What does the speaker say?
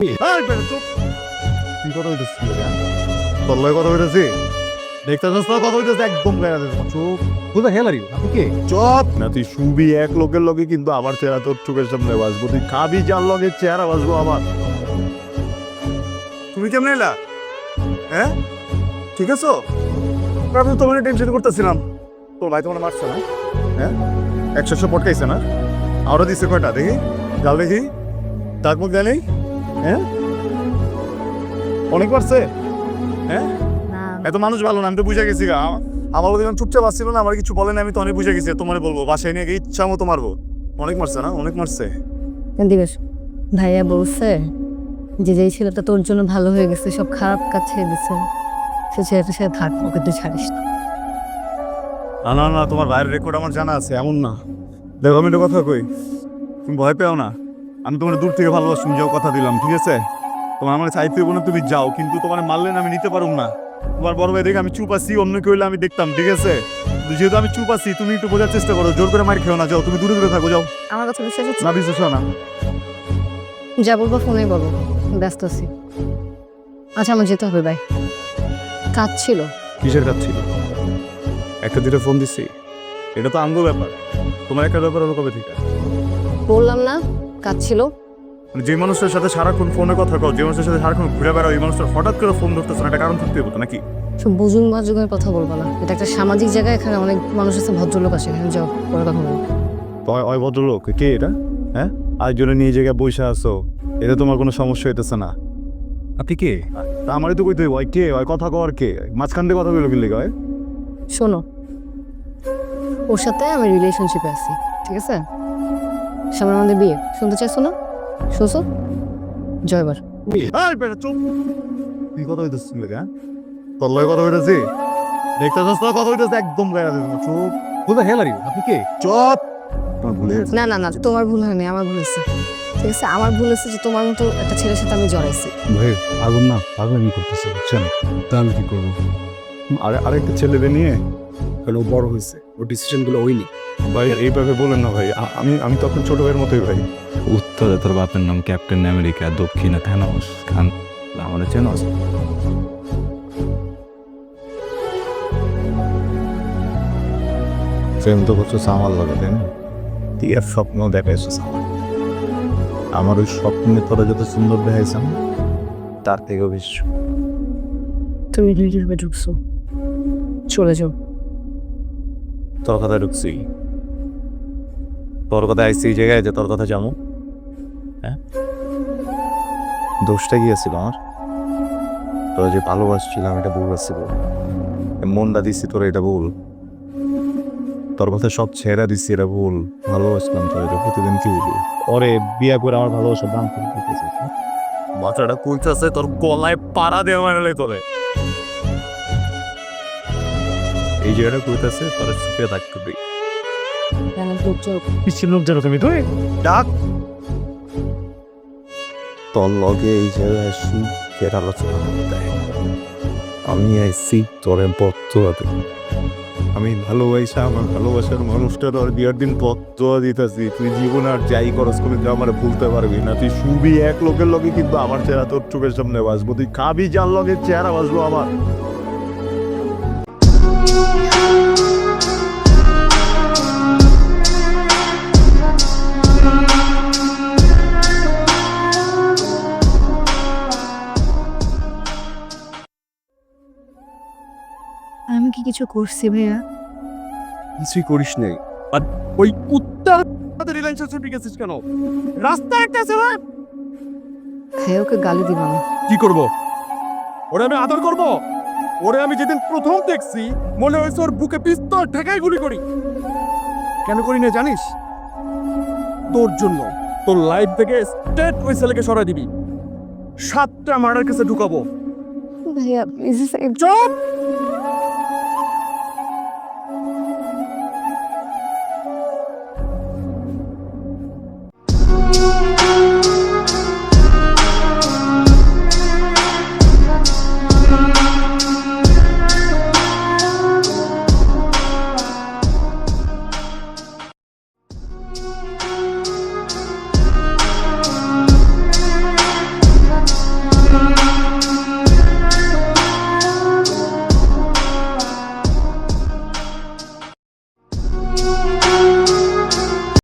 কথা হইতেছে তোর কথা হইতেছে? না কথা হইতেছে? একদম গায়ে চুপ। are you? আপনি কে? চুপ। না তুই শুবি এক লোকের লগে কিন্তু আমার চেহারা তোর চোখের সামনে বাসবো তুই খাবি যার লগে চেহারা বাসবো আমার। তুমি কেমন এলা? হ্যাঁ? ঠিক আছো? আমি তোমার টেনশন করতেছিলাম। তোর ভাই তোমার মারছে না? হ্যাঁ? একশো একশো পটকাইছে না? আরও দিচ্ছে কয়টা? দেখি। যাও দেখি। তারপর গেলেই হ্যাঁ? অনেক মারছে হ্যাঁ? এত মানুষ ভালো না আমি তো বুঝে গেছি গা। আমার যখন চুপচাপ আসছিল না আমার কিছু বলে না আমি তো অনেক বুঝে গেছি তোমার বলব বাসায় নিয়ে গিয়ে ইচ্ছা মতো মারবো। অনেক মারছে না? অনেক মারছে। দিবেশ ভাইয়া বলছে যে যেই ছেলেটা তোর জন্য ভালো হয়ে গেছে সব খারাপ কাজ ছেড়ে দিছে সে ছেলেটার সাথে থাক ওকে তুই ছাড়িস না। না না না তোমার ভাইয়ের রেকর্ড আমার জানা আছে এমন না। দেখো আমি একটা কথা কই তুমি ভয় পেও না। আমি তোমার দূর থেকে ভালোবাসি যাও কথা দিলাম ঠিক আছে? তোমার আমার চাইতে না তুমি যাও কিন্তু তোমার মারলে না আমি নিতে পারুম না। তোমার বড় ভাই দেখে আমি চুপ আছি অন্য কেউ হইলে আমি দেখতাম ঠিক আছে? যেহেতু আমি চুপ আছি তুমি একটু বোঝার চেষ্টা করো জোর করে মার খেও না যাও তুমি দূরে দূরে থাকো যাও। আমার কথা বিশ্বাস হচ্ছে? না বিশ্বাস হয় না। যা বলব ফোনেই বলো ব্যস্ত আছি। আচ্ছা আমার যেতে হবে ভাই কাজ ছিল। কিসের কাজ ছিল? একটা দুটো ফোন দিচ্ছি এটা তো আঙ্গ ব্যাপার। তোমার একটা ব্যাপার হলো কবে থেকে? বললাম না কাজ ছিল। মানে যে মানুষের সাথে সারাক্ষণ ফোনে কথা কও যে মানুষের সাথে সারাক্ষণ ঘুরে বেড়াও এই মানুষটা হঠাৎ করে ফোন ধরতেছে না একটা কারণ থাকতে হতো নাকি? সব বুঝুন বাজুগের কথা বলব না। এটা একটা সামাজিক জায়গা এখানে অনেক মানুষ আছে ভদ্রলোক আছে এখানে যাও পরে কথা বলব। ওই ভদ্রলোক কে এটা? হ্যাঁ? আজ জন্য নিয়ে জায়গায় বসে আসো এতে তোমার কোনো সমস্যা হইতেছে না। আপনি কে? তা আমারই তো কইতে ওই কে? ওই কথা কর কে? মাঝখান দিয়ে কথা বলে গেলে কয় শোনো ওর সাথে আমি রিলেশনশিপে আছি ঠিক আছে? সামনে আমাদের বিয়ে। শুনতে চাইছো না? শুনছো? জয়বার। এই বেটা চুপ। কি কথা হ্যাঁ? তোর কথা হইতেছে দেখতে চাস কথা হইতেছে একদম গায়ে চুপ? আপনি কে? চুপ। তোমার ভুলে গেছে। না না না তোমার ভুল হয়নি আমার ভুল হয়েছে। ঠিক আছে আমার ভুল হয়েছে যে তোমার মতো একটা ছেলের সাথে আমি জড়াইছি। ভাই আগুন না পাগলামি করতেছে বুঝছেন? তা আমি কি করব? আরে আরেকটা ছেলেকে নিয়ে কারণ ও বড় হয়েছে ওর ডিসিশনগুলো ওইনি ভাই এইভাবে বলেন না ভাই আমি আমি তখন ছোট ভাইয়ের মতোই ভাই। উত্তরে তোর বাপের নাম ক্যাপ্টেন আমেরিকা দক্ষিণে থানোস খান আমার চেনস। প্রেম তো করছ আমার লগে তাই না? তুই আর স্বপ্ন দেখাইছো আমার আমার ওই স্বপ্নে তোরা যত সুন্দর দেখাইছাম তার থেকেও বেশি তুমি ঢুকছো। চলে যাও। তোর কথা ঢুকছি। তোর কথা আইসি এই জায়গায় যে তোর কথা জানো হ্যাঁ? দোষটা কি আছিল আমার তোরা যে ভালোবাসছিলাম এটা ভুল আসছিল মনটা দিচ্ছি তোর এটা ভুল। তোর কথা সব ছেড়া দিচ্ছি এটা ভুল। ভালোবাসলাম তোর এটা প্রতিদিন কি বলি ওরে বিয়া করে আমার ভালোবাসার দাম করে দিতেছে মাথাটা কইতাছে তোর গলায় পাড়া দেওয়া মানে তোরে। এই জায়গাটা কইতাছে তোর সুখে থাকতে দিই কেন ঢুকছো পিছিয়ে লোক জানো তুমি তুই ডাক। তোর লগে এই জায়গায় সুখের আলোচনা করতে আমি আইসি তোরে আমি ভালোবাসা আমার ভালোবাসার মানুষটা তোর বিয়ার দিন পত্র দিতেছি। তুই জীবন আর যাই করস করে তুই আমার ভুলতে পারবি না। তুই শুবি এক লোকের লগে কিন্তু আমার চেহারা তোর চোখের সামনে বাসবো তুই খাবি যার লগে চেহারা বাসবো আমার। আমি কি কিছু করছি ভাইয়া? কিছুই করিস নাই। আর ওই কুত্তা রিলেশনশিপ ছুটি গেছিস কেন? রাস্তা একটা আছে না ভাইয়া ওকে গালি দিবা না। কি করব? ওরে আমি আদর করব? ওরে আমি যেদিন প্রথম দেখছি মনে হয়েছে ওর বুকে পিস্তল ঠেকাই গুলি করি। কেন করি না জানিস? তোর জন্য। তোর লাইফ থেকে স্টেট ওই ছেলেকে সরাই দিবি। সাতটা মার্ডার কেসে ঢুকাবো। ভাইয়া প্লিজ চুপ!